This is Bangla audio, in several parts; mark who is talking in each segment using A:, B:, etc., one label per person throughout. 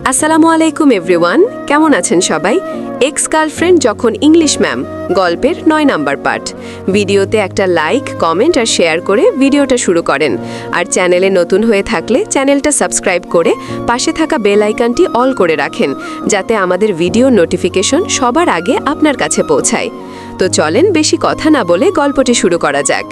A: আসসালামু আলাইকুম, এভরিওয়ান। কেমন আছেন সবাই? এক্স গার্লফ্রেন্ড যখন ইংলিশ ম্যাম গল্পের নয় নাম্বার পার্ট। ভিডিওতে একটা লাইক কমেন্ট আর শেয়ার করে ভিডিওটা শুরু করেন। আর চ্যানেলে নতুন হয়ে থাকলে চ্যানেলটা সাবস্ক্রাইব করে পাশে থাকা বেল আইকনটি অল করে রাখেন, যাতে আমাদের ভিডিও নোটিফিকেশন সবার আগে আপনার কাছে পৌঁছায়। তো চলেন বেশি কথা না বলে গল্পটি শুরু করা যাক।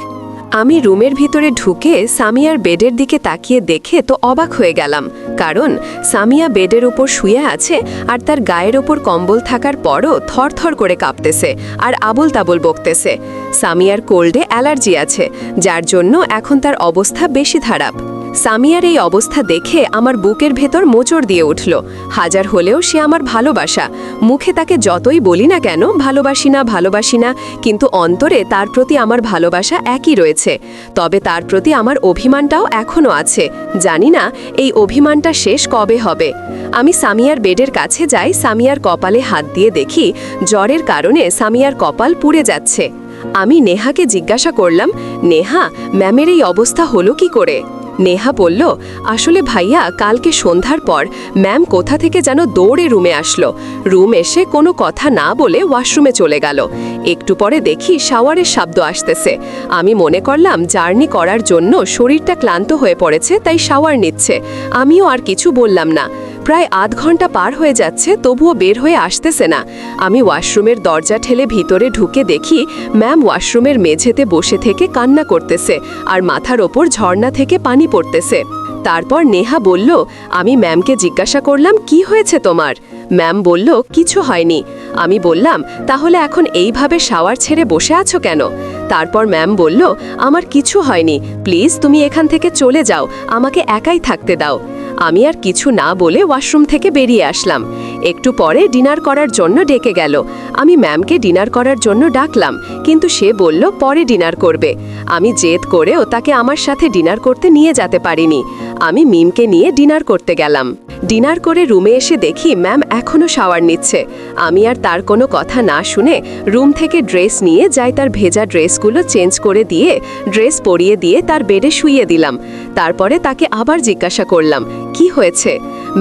A: আমি রুমের ভিতরে ঢুকে সামিয়ার বেডের দিকে তাকিয়ে দেখে তো অবাক হয়ে গেলাম, কারণ সামিয়া বেডের ওপর শুয়ে আছে আর তার গায়ের ওপর কম্বল থাকার পরও থরথর করে কাঁপতেছে আর আবল তাবল বকতেছে। সামিয়ার কোল্ডে অ্যালার্জি আছে, যার জন্য এখন তার অবস্থা বেশি খারাপ। সামিয়ার এই অবস্থা দেখে আমার বুকের ভেতর মোচড় দিয়ে উঠল। হাজার হলেও সে আমার ভালোবাসা। মুখে তাকে যতই বলি না কেন, ভালোবাসি না ভালোবাসি না, কিন্তু অন্তরে তার প্রতি আমার ভালোবাসা একই রয়েছে। তবে তার প্রতি আমার অভিমানটাও এখনও আছে। জানি না এই অভিমানটা শেষ কবে হবে। আমি সামিয়ার বেডের কাছে যাই, সামিয়ার কপালে হাত দিয়ে দেখি, জ্বরের কারণে সামিয়ার কপাল পুড়ে যাচ্ছে। আমি নেহাকে জিজ্ঞাসা করলাম, নেহা, ম্যামের এই অবস্থা হলো কি করে? নেহা বলল, আসলে ভাইয়া, কালকে সন্ধ্যার পর ম্যাম কোথা থেকে যেন দৌড়ে রুমে আসলো। রুম এসে কোনো কথা না বলে ওয়াশরুমে চলে গেল। একটু পরে দেখি শাওয়ারের শব্দ আসতেছে। আমি মনে করলাম, জার্নি করার জন্য শরীরটা ক্লান্ত হয়ে পড়েছে, তাই শাওয়ার নিচ্ছে। আমিও আর কিছু বললাম না। প্রায় আধ ঘণ্টা পার হয়ে যাচ্ছে, তবুও বের হয়ে আসতেছে না। আমি ওয়াশরুমের দরজা ঠেলে ভিতরে ঢুকে দেখি ম্যাম ওয়াশরুমের মেঝেতে বসে থেকে কান্না করতেছে আর মাথার ওপর ঝর্ণা থেকে পানি পড়তেছে। তারপর নেহা বলল, আমি ম্যামকে জিজ্ঞাসা করলাম, কি হয়েছে তোমার? ম্যাম বলল, কিছু হয়নি। আমি বললাম, তাহলে এখন এইভাবে শাওয়ার ছেড়ে বসে আছো কেন? তারপর ম্যাম বলল, আমার কিছু হয়নি। প্লিজ, তুমি এখান থেকে চলে যাও। আমাকে একাই থাকতে দাও। আমি আর কিছু না বলে ওয়াশরুম থেকে বেরিয়ে আসলাম। একটু পরে ডিনার করার জন্য ডেকে গেল। আমি ম্যামকে ডিনার করার জন্য ডাকলাম, কিন্তু সে বলল, পরে ডিনার করবে। আমি জেদ করেও তাকে আমার সাথে ডিনার করতে নিয়ে যেতে পারিনি। আমি মিমকে নিয়ে ডিনার করতে গেলাম। ডিনার করে রুমে এসে দেখি ম্যাম এখনও শাওয়ার নিচ্ছে। আমি আর তার কোনো কথা না শুনে রুম থেকে ড্রেস নিয়ে যাই তার ভেজা ড্রেসগুলো চেঞ্জ করে দিয়ে, ড্রেস পরিয়ে দিয়ে তার বেডে শুইয়ে দিলাম। তারপরে তাকে আবার জিজ্ঞাসা করলাম, কি হয়েছে?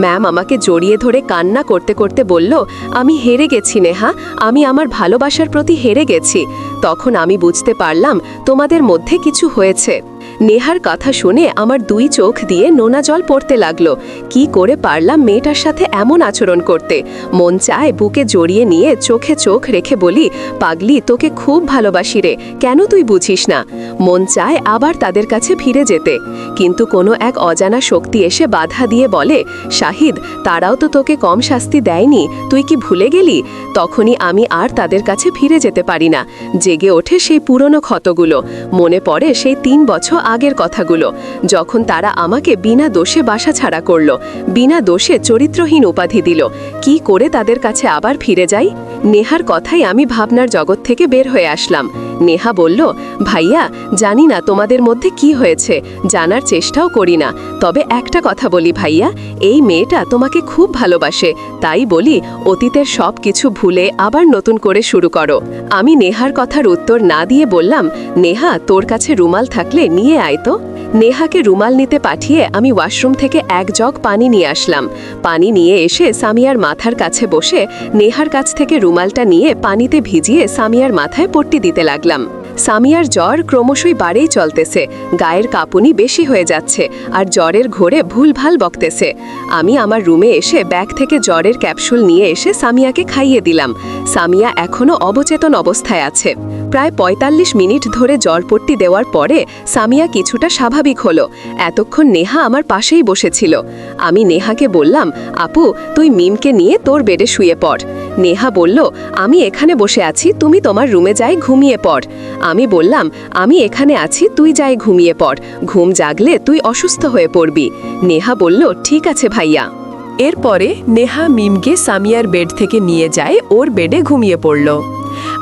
A: ম্যাম আমাকে জড়িয়ে ধরে কান্না করতে করতে বলল, আমি হেরে গেছি নেহা, আমি আমার ভালোবাসার প্রতি হেরে গেছি। তখন আমি বুঝতে পারলাম তোমাদের মধ্যে কিছু হয়েছে। নেহার কথা শুনে আমার দুই চোখ দিয়ে নোনা জল পড়তে লাগল। কি করে পারলাম মেয়েটার সাথে এমন আচরণ করতে? মন চায় বুকে জড়িয়ে নিয়ে চোখে চোখ রেখে বলি, পাগলি, তোকে খুব ভালোবাসি রে, কেন তুই বুঝিস না? মন চায় আবার তাদের কাছে ফিরে যেতে। কিন্তু কোনো এক অজানা শক্তি এসে বাধা দিয়ে বলে, শাহিদ, তারাও তো তোকে কম শাস্তি দেয়নি, তুই কি ভুলে গেলি? তখনই আমি আর তাদের কাছে ফিরে যেতে পারি না। জেগে ওঠে সেই পুরনো ক্ষতগুলো। মনে পড়ে সেই তিন বছর আগের কথাগুলো। যখন তারা আমাকে বিনা দোষে বাসা ছাড়া করল, বিনা দোষে চরিত্রহীন উপাধি দিল, কি করে তাদের কাছে আবার ফিরে যাই? নেহার কথাই আমি ভাবনার জগৎ থেকে বের হয়ে আসলাম। নেহা বলল, ভাইয়া, জানি না তোমাদের মধ্যে কি হয়েছে, জানার চেষ্টাও করি না। তবে একটা কথা বলি ভাইয়া, এই মেয়েটা তোমাকে খুব ভালোবাসে, তাই বলি অতীতের সব কিছু ভুলে আবার নতুন করে শুরু করো। আমি নেহার কথার উত্তর না দিয়ে বললাম, নেহা, তোর কাছে রুমাল থাকলে নিয়ে আয় তো। নেহাকে রুমাল নিতে পাঠিয়ে আমি ওয়াশরুম থেকে এক জগ পানি নিয়ে আসলাম। পানি নিয়ে এসে সামিয়ার মাথার কাছে বসে নেহার কাছ থেকে রুমালটা নিয়ে পানিতে ভিজিয়ে সামিয়ার মাথায় পট্টি দিতে লাগলাম। সামিয়ার জ্বর ক্রমশই বাড়েই চলতেছে। গায়ের কাঁপুনি বেশি হয়ে যাচ্ছে আর জ্বরের ঘোরে ভুলভাল বকতেছে। আমি আমার রুমে এসে ব্যাগ থেকে জ্বরের ক্যাপসুল নিয়ে এসে সামিয়াকে খাইয়ে দিলাম। সামিয়া এখনও অবচেতন অবস্থায় আছে। প্রায় ৪৫ মিনিট ধরে জ্বরপট্টি দেওয়ার পরে সামিয়া কিছুটা স্বাভাবিক হলো। এতক্ষণ নেহা আমার পাশেই বসেছিল। আমি নেহাকে বললাম, আপু, তুই মিমকে নিয়ে তোর বেডে শুয়ে পড়। নেহা বলল, আমি এখানে বসে আছি, তুমি তোমার রুমে যাই, ঘুমিয়ে পড়। আমি বললাম, আমি এখানে আছি, তুই যাই, ঘুমিয়ে পড়। ঘুম জাগলে তুই অসুস্থ হয়ে পড়বি। নেহা বলল, ঠিক আছে ভাইয়া। এরপরে নেহা মিমকে সামিয়ার বেড থেকে নিয়ে যায়, ওর বেডে ঘুমিয়ে পড়ল।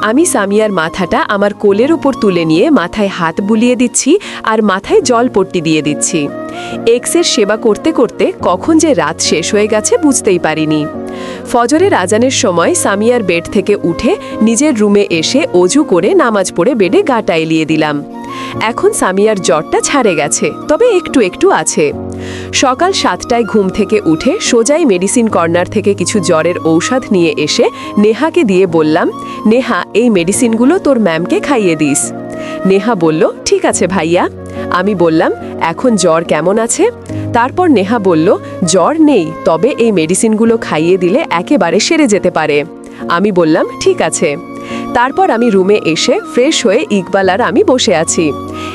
A: আমি সামিয়ার মাথাটা আমার কোলের ওপর তুলে নিয়ে মাথায় হাত বুলিয়ে দিচ্ছি আর মাথায় জল পট্টি দিয়ে দিচ্ছি। এক্সের সেবা করতে করতে কখন যে রাত শেষ হয়ে গেছে বুঝতেই পারিনি। ফজরের আজানের সময় সামিয়ার বেড থেকে উঠে নিজের রুমে এসে অজু করে নামাজ পড়ে বেডে গাটা এলিয়ে দিলাম। এখন সামিয়ার জ্বরটা ছাড়ে গেছে, তবে একটু একটু আছে। সকাল সাতটায় ঘুম থেকে উঠে সোজাই মেডিসিন কর্নার থেকে কিছু জ্বরের ঔষধ নিয়ে এসে নেহাকে দিয়ে বললাম, নেহা, এই মেডিসিনগুলো তোর ম্যামকে খাইয়ে দিস। নেহা বলল, ঠিক আছে ভাইয়া। আমি বললাম, এখন জ্বর কেমন আছে? তারপর নেহা বলল, জ্বর নেই, তবে এই মেডিসিনগুলো খাইয়ে দিলে একেবারে সেরে যেতে পারে। আমি বললাম, ঠিক আছে। তারপর আমি রুমে এসে ফ্রেশ হয়ে ইকবাল আর আমি বসে আছি।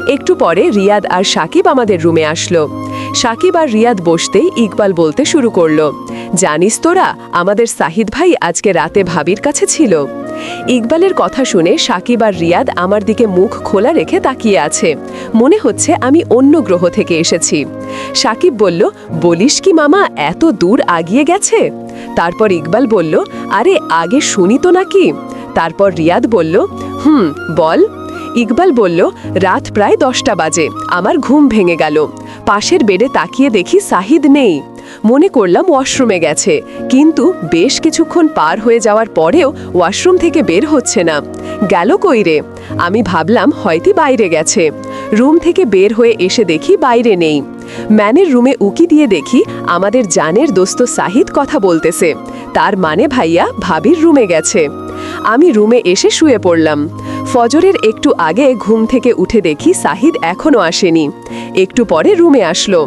A: একটু পরে রিয়াদ আর সাকিব আমাদের রুমে আসলো। সাকিব আর রিয়াদ বসতেই ইকবাল বলতে শুরু করল, জানিস তোরা, আমাদের সাহিদ ভাই আজকে রাতে ভাবির কাছে ছিল। ইকবালের কথা শুনে সাকিব আর রিয়াদ আমার দিকে মুখ খোলা রেখে তাকিয়ে আছে। মনে হচ্ছে আমি অন্য গ্রহ থেকে এসেছি। সাকিব বলল, বলিস কি মামা, এত দূর আগিয়ে গেছে? তারপর ইকবাল বলল, আরে, আগে শুনি তো নাকি? তারপর রিয়াদ বলল, হুম, বল। ইকবাল বলল, রাত প্রায় দশটা বাজে। আমার ঘুম ভেঙে গেল। পাশের বেডে তাকিয়ে দেখি সাহিদ নেই। মনে করলাম ওয়াশরুমে গেছে। কিন্তু বেশ কিছুক্ষণ পার হয়ে যাওয়ার পরেও ওয়াশরুম থেকে বের হচ্ছে না। গেল কই রে? আমি ভাবলাম হয়তো বাইরে গেছে। রুম থেকে বের হয়ে এসে দেখি বাইরে নেই। ম্যানের রুমে উকি দিয়ে দেখি আমাদের জানের দোস্ত সাহিদ কথা বলতেছে। তার মানে ভাইয়া ভাবির রুমে গেছে। আমি রুমে এসে শুয়ে পড়লাম। ফজরের একটু আগে ঘুম থেকে উঠে দেখি সাহিদ এখনও আসেনি। একটু পরে রুমে আসলো।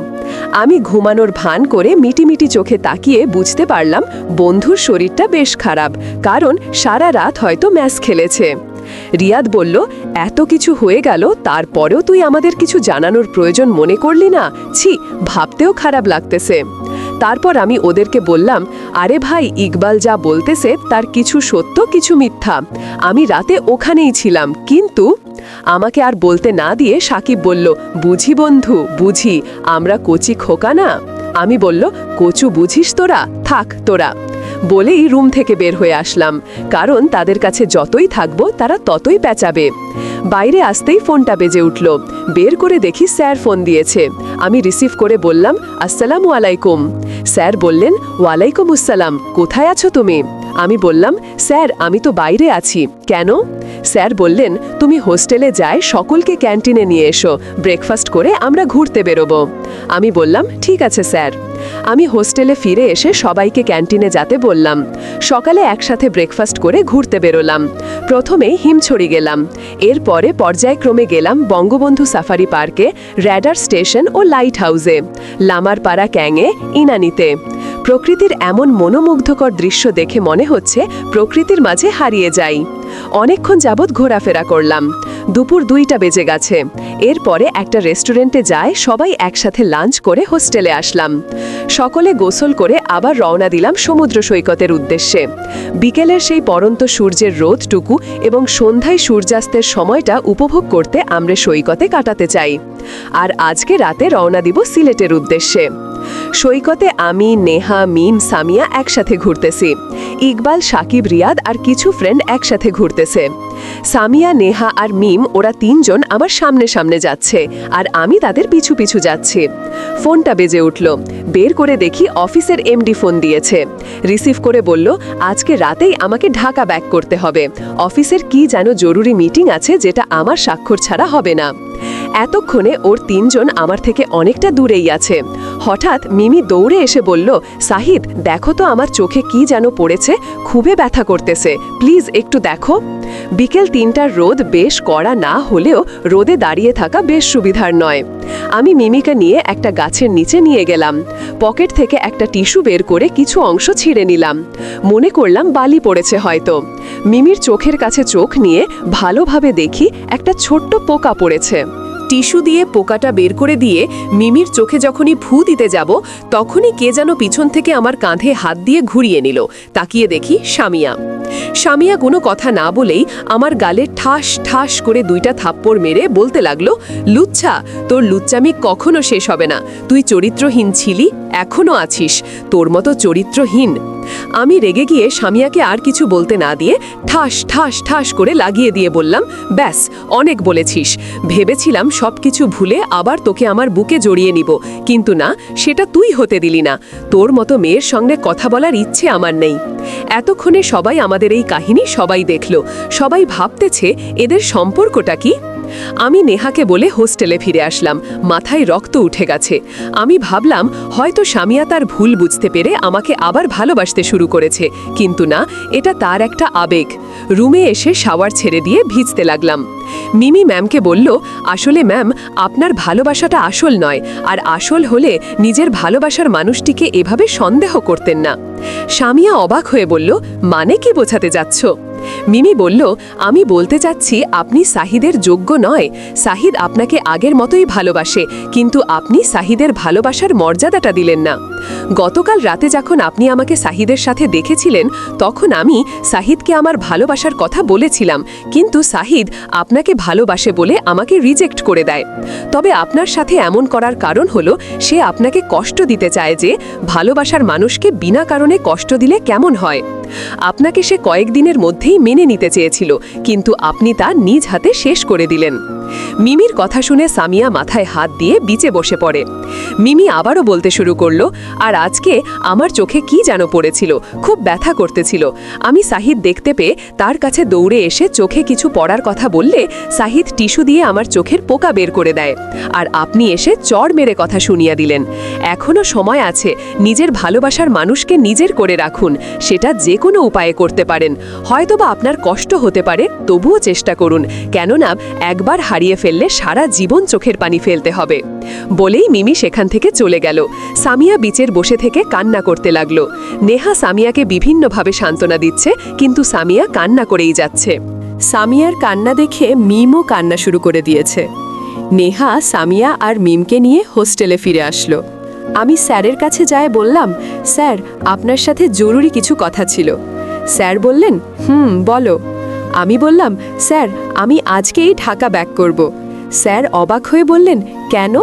A: আমি ঘুমানোর ভান করে মিটিমিটি চোখে তাকিয়ে বুঝতে পারলাম বন্ধুর শরীরটা বেশ খারাপ, কারণ সারা রাত হয়তো ম্যাচ খেলেছে। রিয়াদ বলল, এত কিছু হয়ে গেল, তারপরেও তুই আমাদের কিছু জানানোর প্রয়োজন মনে করলি না? ছি, ভাবতেও খারাপ লাগতেছে। তারপর আমি ওদেরকে বললাম, আরে ভাই, ইকবাল যা বলতেছে তার কিছু সত্য, কিছু মিথ্যা। আমি রাতে ওখানেই ছিলাম, কিন্তু আমাকে আর বলতে না দিয়ে সাকিব বলল, বুঝি বন্ধু, বুঝি, আমরা কচি খোকা না? আমি বলল, কচু বুঝিস তোরা, থাক তোরা। বলেই রুম থেকে বের হয়ে আসলাম, কারণ তাদের কাছে যতই থাকব তারা ততই পেঁচাবে। বাইরে আসতেই ফোনটা বেজে উঠল। বের করে দেখি স্যার ফোন দিয়েছে। আমি রিসিভ করে বললাম, আসসালামু আলাইকুম। স্যার বললেন, ওয়ালাইকুম আসসালাম, কোথায় আছো তুমি? আমি বললাম, স্যার, আমি তো বাইরে আছি। কেন? স্যার বললেন, তুমি হোস্টেলে যায় সকলকে ক্যান্টিনে নিয়ে এসো, ব্রেকফাস্ট করে আমরা ঘুরতে বেরোবো। আমি বললাম, ঠিক আছে স্যার। আমি হোস্টেলে ফিরে এসে সবাইকে ক্যান্টিনে যেতে বললাম। সকালে একসাথে ব্রেকফাস্ট করে ঘুরতে বেরোলাম। প্রথমেই হিমছড়ি গেলাম। এরপরে পর্যায়ক্রমে গেলাম বঙ্গবন্ধু সাফারি পার্কে, র্যাডার স্টেশন ও লাইট হাউসে লামারপাড়া ক্যাঙে, ইনানিতে। প্রকৃতির এমন মনোমুগ্ধকর দৃশ্য দেখে মনে হচ্ছে প্রকৃতির মাঝে হারিয়ে যাই। অনেকক্ষণ যাবৎ ঘোরাফেরা করলাম। দুপুর দুইটা বেজে গেছে। এরপরে একটা রেস্টুরেন্টে যায়, সবাই একসাথে লাঞ্চ করে হোস্টেলে আসলাম। সকলে গোসল করে আবার রওনা দিলাম সমুদ্র সৈকতের উদ্দেশ্যে। বিকেলের সেই পরন্ত সূর্যের রোদটুকু এবং সন্ধ্যায় সূর্যাস্তের সময়টা উপভোগ করতে আমরা সৈকতে কাটাতে চাই। আর আজকে রাতে রওনা দিব সিলেটের উদ্দেশ্যে। সৈকতে আমি, নেহা, মিম, সামিয়া একসাথে ঘুরতেছি। ইকবাল, সাকিব, রিয়াদ আর কিছু ফ্রেন্ড একসাথে ঘুরতেছে। সামিয়া, নেহা আর মিম, ওরা তিনজন আমার সামনে সামনে যাচ্ছে আর আমি তাদের পিছু পিছু যাচ্ছি। ফোনটা বেজে উঠল। বের করে দেখি অফিসের এমডি ফোন দিয়েছে। রিসিভ করে বলল, আজকে রাতেই আমাকে ঢাকা ব্যাক করতে হবে। অফিসের কি যেন জরুরি মিটিং আছে যেটা আমার স্বাক্ষর ছাড়া হবে না। এতক্ষণে ওর তিনজন আমার থেকে অনেকটা দূরেই আছে। হঠাৎ মিমি দৌড়ে এসে বলল, সাহিদ, দেখো তো আমার চোখে কি যেন পড়েছে, খুবই ব্যথা করতেছে, প্লিজ একটু দেখো। বিকেল তিনটার রোদ বেশ কড়া না হলেও রোদে দাঁড়িয়ে থাকা বেশ সুবিধার নয়। আমি মিমিকে নিয়ে একটা গাছের নিচে নিয়ে গেলাম। পকেট থেকে একটা টিস্যু বের করে কিছু অংশ ছিঁড়ে নিলাম। মনে করলাম বালি পড়েছে হয়তো। মিমির চোখের কাছে চোখ নিয়ে ভালোভাবে দেখি একটা ছোট্ট পোকা পড়েছে। টিস্যু দিয়ে পোকাটা বের করে দিয়ে মিমির চোখে যখনই ফু দিতে যাব, তখনই কে যেন পিছন থেকে আমার কাঁধে হাত দিয়ে ঘুরিয়ে নিল। তাকিয়ে দেখি সামিয়া সামিয়া কোনো কথা না বলেই আমার গালে ঠাস ঠাস করে দুইটা থাপ্পড় মেরে বলতে লাগল, লুচ্ছা, তোর লুচ্চামি কখনো শেষ হবে না। তুই চরিত্রহীন ছিলি, এখনও আছিস। তোর মতো চরিত্রহীন। আমি রেগে গিয়ে সামিয়াকে আর কিছু বলতে না দিয়ে ঠাস ঠাস ঠাস করে লাগিয়ে দিয়ে বললাম, ব্যাস, অনেক বলেছিস। ভেবেছিলাম সব কিছু ভুলে আবার তোকে আমার বুকে জড়িয়ে নিব। কিন্তু না, সেটা তুই হতে দিলি না। তোর মতো মেয়ের সঙ্গে কথা বলার ইচ্ছে আমার নেই। এতক্ষণে সবাই আমাদের এই কাহিনী সবাই দেখল। সবাই ভাবতেছে এদের সম্পর্কটা কি? আমি নেহাকে বলে হোস্টেলে ফিরে আসলাম। মাথায় রক্ত উঠে গেছে। আমি ভাবলাম, হয়তো স্বামীয়া তার ভুল বুঝতে পেরে আমাকে আবার ভালোবাসতে শুরু করেছে। কিন্তু না, এটা তার একটা আবেগ। রুমে এসে শাওয়ার ছেড়ে দিয়ে ভিজতে লাগলাম। মিমি ম্যামকে বলল, আসলে ম্যাম, আপনার ভালোবাসাটা আসল নয়। আর আসল হলে নিজের ভালোবাসার মানুষটিকে এভাবে সন্দেহ করতেন না। স্বামীয়া অবাক হয়ে বলল মানে কি বোঝাতে যাচ্ছ মিমি বলল, আমি বলতে চাচ্ছি আপনি সাহিদের যোগ্য নয়। সাহিদ আপনাকে আগের মতোই ভালোবাসে, কিন্তু আপনি সাহিদের ভালোবাসার মর্যাদাটা দিলেন না। গতকাল রাতে যখন আপনি আমাকে সাহিদের সাথে দেখেছিলেন, তখন আমি সাহিদকে আমার ভালোবাসার কথা বলেছিলাম, কিন্তু সাহিদ আপনাকে ভালোবাসে বলে আমাকে রিজেক্ট করে দেয়। তবে আপনার সাথে এমন করার কারণ হলো, সে আপনাকে কষ্ট দিতে চায় যে ভালোবাসার মানুষকে বিনা কারণে কষ্ট দিলে কেমন হয়। আপনাকে সে কয়েকদিনের মধ্যেই মেনে নিতে চেয়েছিল, কিন্তু আপনি তা নিজ হাতে শেষ করে দিলেন। মিমির কথা শুনে সামিয়া মাথায় হাত দিয়ে বিচে বসে পড়ে। মিমি আবারও বলতে শুরু করল, আর আজকে আমার চোখে কি যেন পড়েছিল? খুব ব্যথা করতেছিল। আমি সাহিদ দেখতে পেয়ে তার কাছে দৌড়ে এসে চোখে কিছু পড়ার কথা বললে সাহিদ টিস্যু দিয়ে আমার চোখের পোকা বের করে দেয়। আর আপনি এসে চড় মেরে কথা শুনিয়া দিলেন। এখনও সময় আছে, নিজের ভালোবাসার মানুষকে নিজের করে রাখুন। সেটা যে কোনো উপায়ে করতে পারেন। হয়তোবা আপনার কষ্ট হতে পারে, তবুও চেষ্টা করুন। কেননা, একবার হারিয়ে ফেললে সারা জীবন চোখের পানি ফেলতে হবে। বলেই মিমি সেখান থেকে চলে গেল। সামিয়া বিচের বসে থেকে কান্না করতে লাগল। নেহা সামিয়াকে বিভিন্নভাবে সান্ত্বনা দিচ্ছে, কিন্তু সামিয়া কান্না করেই যাচ্ছে। সামিয়ার কান্না দেখে মিমও কান্না শুরু করে দিয়েছে। নেহা, সামিয়া আর মিমকে নিয়ে হোস্টেলে ফিরে আসলো। আমি স্যারের কাছে যায় বললাম, স্যার, আপনার সাথে জরুরি কিছু কথা ছিল। স্যার বললেন, হুম, বলো। আমি বললাম, স্যার, আমি আজকেই ঢাকা ব্যাক করব। স্যার অবাক হয়ে বললেন, কেন?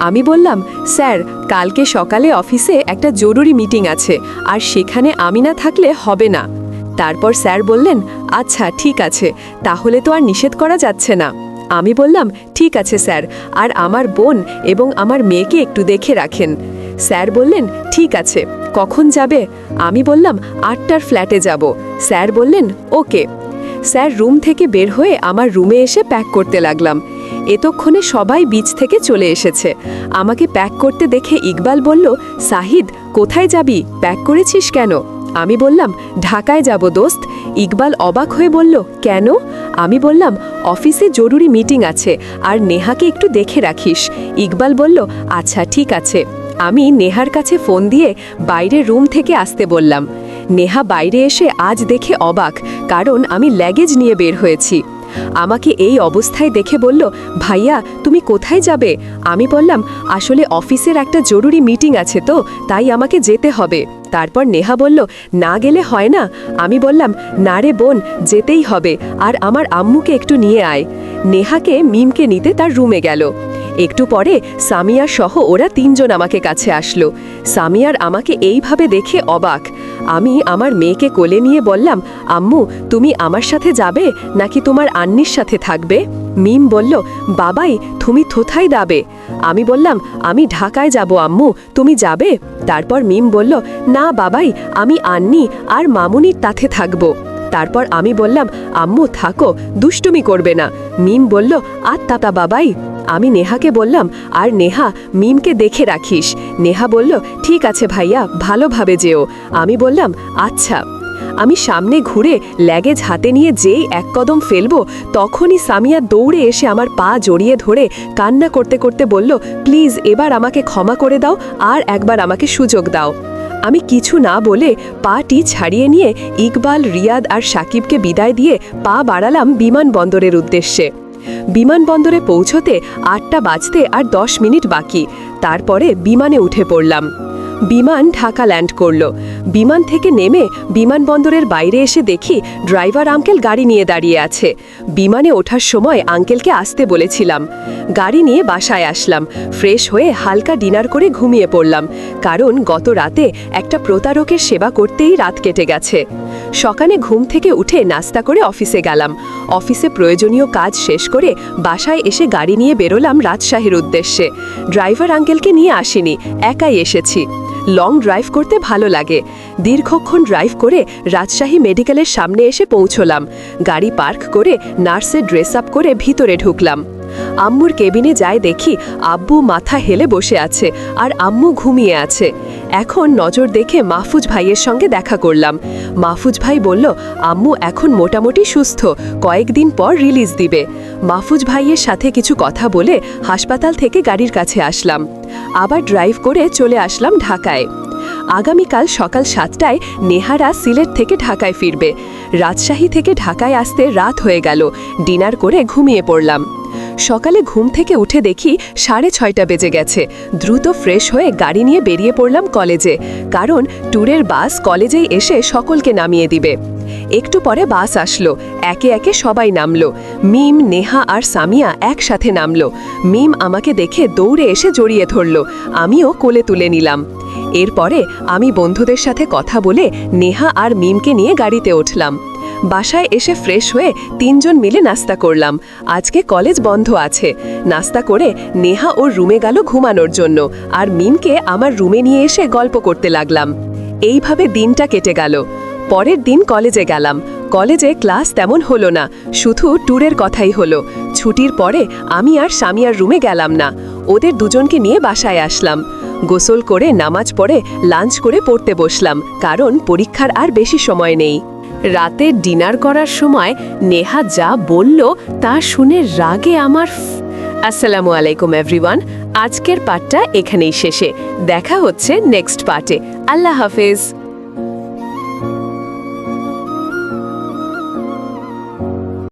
A: আমি বললাম, স্যার, কালকে সকালে অফিসে একটা জরুরি মিটিং আছে, আর সেখানে আমি না থাকলে হবে না। তারপর স্যার বললেন আচ্ছা ঠিক আছে, তাহলে তো আর নিষেধ করা যাচ্ছে না। আমি বললাম, ঠিক আছে, স্যার, আর আমার বোন এবং আমার মেয়েকে একটু দেখে রাখেন। স্যার বললেন, ঠিক আছে, কখন যাবে? আমি বললাম, আটটার ফ্ল্যাটে যাব। স্যার বললেন, ওকে। স্যার রুম থেকে বের হয়ে আমার রুমে এসে প্যাক করতে লাগলাম। এতক্ষণে সবাই বিচ থেকে চলে এসেছে। আমাকে প্যাক করতে দেখে ইকবাল বলল, সাহিদ, কোথায় যাবি? প্যাক করেছিস কেন? আমি বললাম, ঢাকায় যাব দোস্ত। ইকবাল অবাক হয়ে বলল, কেন? আমি বললাম, অফিসে জরুরি মিটিং আছে, আর নেহাকে একটু দেখে রাখিস। ইকবাল বলল আচ্ছা ঠিক আছে। আমি নেহার কাছে ফোন দিয়ে বাইরে রুম থেকে আসতে বললাম। নেহা বাইরে এসে আজ দেখে অবাক, কারণ আমি ল্যাগেজ নিয়ে বের হয়েছি। আমাকে এই অবস্থায় দেখে বলল, ভাইয়া, তুমি কোথায় যাবে? আমি বললাম, আসলে অফিসের একটা জরুরি মিটিং আছে তো, তাই আমাকে যেতে হবে। তারপর নেহা বলল, না গেলে হয় না? আমি বললাম, না রে বোন, যেতেই হবে, আর আমার আম্মুকে একটু নিয়ে আয়। নেহাকে মিমকে নিতে তার রুমে গেল। একটু পরে সামিয়া সহ ওরা তিনজন আমাকে কাছে আসলো। সামিয়ার আমাকে এইভাবে দেখে অবাক। আমি আমার মেয়েকে কোলে নিয়ে বললাম, আম্মু, তুমি আমার সাথে যাবে নাকি তোমার আন্নির সাথে থাকবে? মিম বলল, বাবাই, তুমি থোথাই দাবে আমি বললাম, আমি ঢাকায় যাব, আম্মু, তুমি যাবে? তারপর মিম বলল, না বাবাই, আমি আন্নি আর মামুনির তাথে থাকব। তারপর আমি বললাম, আম্মু, থাকো, দুষ্টুমি করবে না। মিম বলল, আত্মাতা বাবাই। আমি নেহাকে বললাম, আর নেহা, মিমকে দেখে রাখিস। নেহা বলল, ঠিক আছে ভাইয়া, ভালোভাবে যেও। আমি বললাম আচ্ছা। আমি সামনে ঘুরে ল্যাগেজ হাতে নিয়ে যেই এক কদম ফেলব, তখনই সামিয়া দৌড়ে এসে আমার পা জড়িয়ে ধরে কান্না করতে করতে বলল, প্লিজ, এবার আমাকে ক্ষমা করে দাও আর একবার আমাকে সুযোগ দাও। আমি কিছু না বলে পাটি ছাড়িয়ে নিয়ে ইকবাল, রিয়াদ আর সাকিবকে বিদায় দিয়ে পা বাড়ালাম বিমানবন্দরের উদ্দেশ্যে। বিমানবন্দরে পৌঁছতে আটটা বাজতে আর দশ মিনিট বাকি। তারপরে বিমানে উঠে পড়লাম। বিমান ঢাকা ল্যান্ড করল। বিমান থেকে নেমে বিমানবন্দরের বাইরে এসে দেখি ড্রাইভার আঙ্কেল গাড়ি নিয়ে দাঁড়িয়ে আছে। বিমানে ওঠার সময় আঙ্কেলকে আসতে বলেছিলাম। গাড়ি নিয়ে বাসায় আসলাম। ফ্রেশ হয়ে হালকা ডিনার করে ঘুমিয়ে পড়লাম। কারণ গত রাতে একটা প্রতারকের সেবা করতেই রাত কেটে গেছে। সকালে ঘুম থেকে উঠে নাস্তা করে অফিসে গেলাম। অফিসে প্রয়োজনীয় কাজ শেষ করে বাসায় এসে গাড়ি নিয়ে বেরোলাম রাজশাহীর উদ্দেশ্যে। ড্রাইভার আঙ্কেলকে নিয়ে আসিনি, একাই এসেছি। লং ড্রাইভ করতে ভালো লাগে। দীর্ঘক্ষণ ড্রাইভ করে রাজশাহী মেডিকেলের সামনে এসে পৌঁছলাম। গাড়ি পার্ক করে নার্সের ড্রেস আপ করে ভিতরে ঢুকলাম। আম্মুর কেবিনে যাই দেখি আব্বু মাথা হেলে বসে আছে আর আম্মু ঘুমিয়ে আছে। এখন নজর দেখে মাহফুজ ভাইয়ের সঙ্গে দেখা করলাম। মাহফুজ ভাই বলল, আম্মু এখন মোটামুটি সুস্থ, কয়েকদিন পর রিলিজ দিবে। মাহফুজ ভাইয়ের সাথে কিছু কথা বলে হাসপাতাল থেকে গাড়ির কাছে আসলাম। আবার ড্রাইভ করে চলে আসলাম ঢাকায়। আগামীকাল সকাল সাতটায় নেহারা সিলেট থেকে ঢাকায় ফিরবে। রাজশাহী থেকে ঢাকায় আসতে রাত হয়ে গেল। ডিনার করে ঘুমিয়ে পড়লাম। সকালে ঘুম থেকে উঠে দেখি সাড়ে ছয়টা বেজে গেছে। দ্রুত ফ্রেশ হয়ে গাড়ি নিয়ে বেরিয়ে পড়লাম কলেজে, কারণ ট্যুরের বাস কলেজেই এসে সকলকে নামিয়ে দিবে। একটু পরে বাস আসলো, একে একে সবাই নামলো। মিম, নেহা আর সামিয়া একসাথে নামলো। মিম আমাকে দেখে দৌড়ে এসে জড়িয়ে ধরলো। আমিও কোলে তুলে নিলাম। এরপরে আমি বন্ধুদের সাথে কথা বলে নেহা আর মিমকে নিয়ে গাড়িতে উঠলাম। বাসায় এসে ফ্রেশ হয়ে তিনজন মিলে নাস্তা করলাম। আজকে কলেজ বন্ধ আছে। নাস্তা করে নেহা ওর রুমে গেল ঘুমানোর জন্য আর মিমকে আমার রুমে নিয়ে এসে গল্প করতে লাগলাম। এইভাবে দিনটা কেটে গেল। পরের দিন কলেজে গেলাম। কলেজে ক্লাস তেমন হলো না, শুধু ট্যুরের কথাই হলো। ছুটির পরে আমি আর স্বামীয়ার রুমে গেলাম না। ওদের দুজনকে নিয়ে বাসায় আসলাম। গোসল করে নামাজ পড়ে লাঞ্চ করে পড়তে বসলাম, কারণ পরীক্ষার আর বেশি সময় নেই। রাতে ডিনার করার সময় নেহা যা বলল তা শুনে রাগে আমার আসসালামু আলাইকুম এভরিওয়ান আজকের পার্টটা এখানেই শেষে। দেখা হচ্ছে নেক্সট পার্টে আল্লাহ হাফেজ।